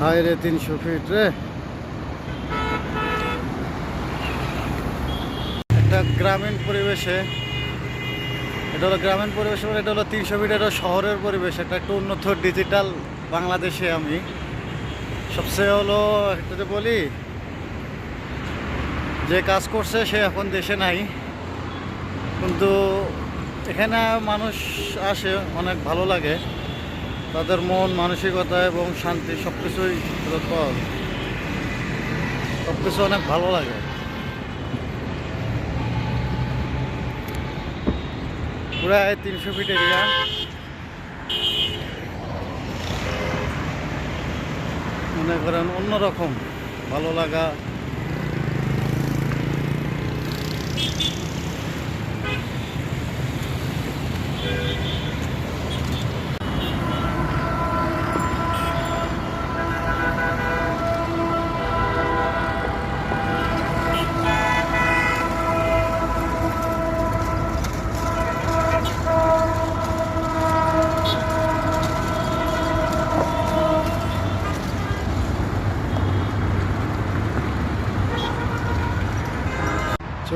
হায় রে তিনশো ফিট রে। একটা গ্রামীণ পরিবেশে, এটা হলো গ্রামীণ পরিবেশ মানে এটা হলো তিনশো ফিট, এটা শহরের পরিবেশ একটা একটু উন্নত ডিজিটাল বাংলাদেশে আমি। সবচেয়ে হলো যদি বলি, যে কাজ করছে সে এখন দেশে নাই। কিন্তু এখানে মানুষ আসে, অনেক ভালো লাগে। তাদের মন, মানসিকতা এবং শান্তি সব কিছুই সব কিছু অনেক ভালো লাগে। প্রায় তিনশো ফিট এরিয়া মনে করেন অন্যরকম ভালো লাগা।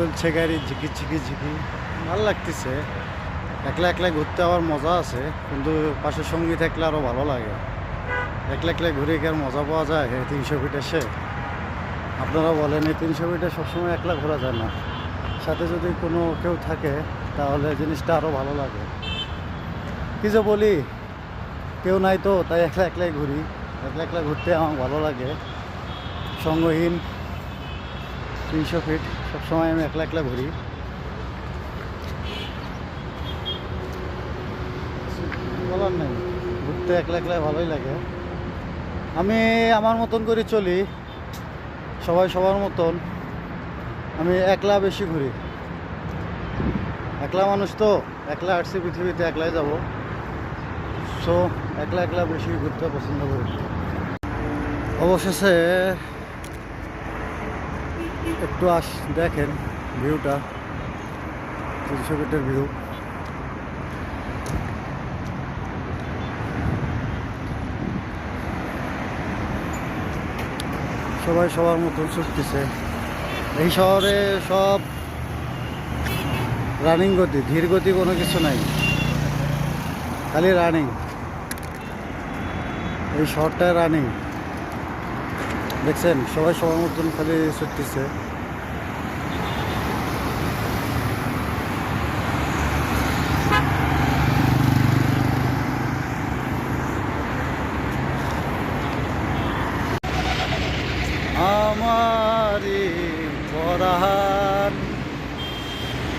চলছে গাড়ি, ঝিকি ঝিকি ঝিকি। ভালো লাগতেছে। একলা একলা ঘুরতে আবার মজা আছে, কিন্তু পাশে সঙ্গী থাকলে আরও ভালো লাগে। একলা একলা ঘুরে আর মজা পাওয়া যায় তিনশো ফিট এসে? আপনারা বলেন, এই তিনশো ফিটে সবসময় একলা ঘোরা যায় না। সাথে যদি কোনো কেউ থাকে, তাহলে জিনিসটা আরও ভালো লাগে। কি যে বলি, কেউ নাই তো, তাই একলা একলাই ঘুরি। একলা একলা ঘুরতে আমার ভালো লাগে। সঙ্গহীন তিনশো ফিট সবসময় আমি একলা একলা ঘুরি। বলার নেই। ঘুরতে একলা একলা ভালোই লাগে। আমি আমার মতন করে চলি। সবাই সবার মতন। আমি একলা বেশি ঘুরি। একলা মানুষ তো, একলা আসছি পৃথিবীতে একলাই যাব। সো একলা একলা বেশি ঘুরতে পছন্দ করি। অবশেষে একটু আস, দেখেন ভিউটা তিনশো ফিটের ভিউ। সবাই সবার মতন ছুটতেছে। এই শহরে সব রানিং গতি, ধীর গতি কোনো কিছু নাই। খালি রানিং এই শহরটায় রানিং দেখছেন, সবাই সবার মতন খালি ছুটতেছে।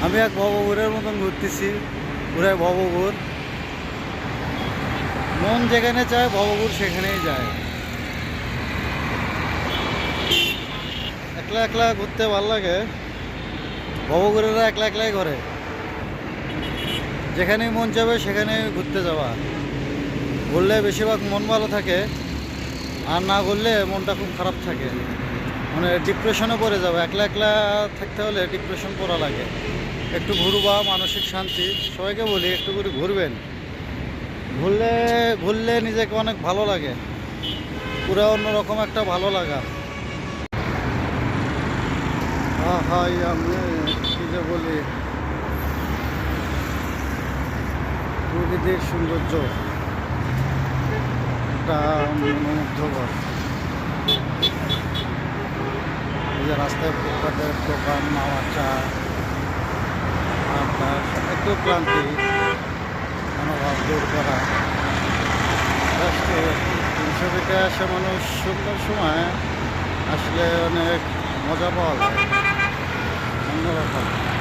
আমি এক ভবঘুরের মতন ঘুরতেছি ঘুরে ভবঘুর। মন যেখানে চায় ভবঘুর সেখানেই যায়। একলা একলা ঘুরতে ভালো লাগে। ভবঘুরেরা একলা একলাই ঘরে। যেখানেই মন যাবে সেখানে ঘুরতে যাওয়া ঘুরলে বেশিরভাগ মন ভালো থাকে, আর না ঘুরলে মনটা খুব খারাপ থাকে। মানে ডিপ্রেশনে পড়ে যাবে। একলা একলা থাকতে হলে ডিপ্রেশন পড়া লাগে। একটু ঘুরবা, মানসিক শান্তি, সবাইকে বলি, একটু করে ঘুরবেন। ঘুরলে ঘুরলে নিজেকে অনেক ভালো লাগে। পুরো অন্যরকম একটা ভালো লাগা। হাই আমি কি যে বলি? প্রকৃতির সৌন্দর্য একটা মনোমুগ্ধকর। এই যে রাস্তায় ফুটপাতের দোকান মাওয়া চা আড্ডা এত ক্লান্তি, মনোভাব দূর করা। ফিটে আসে মানুষ সুন্দর সময়, আসলে অনেক মজা পাওয়া যায়। Thank you.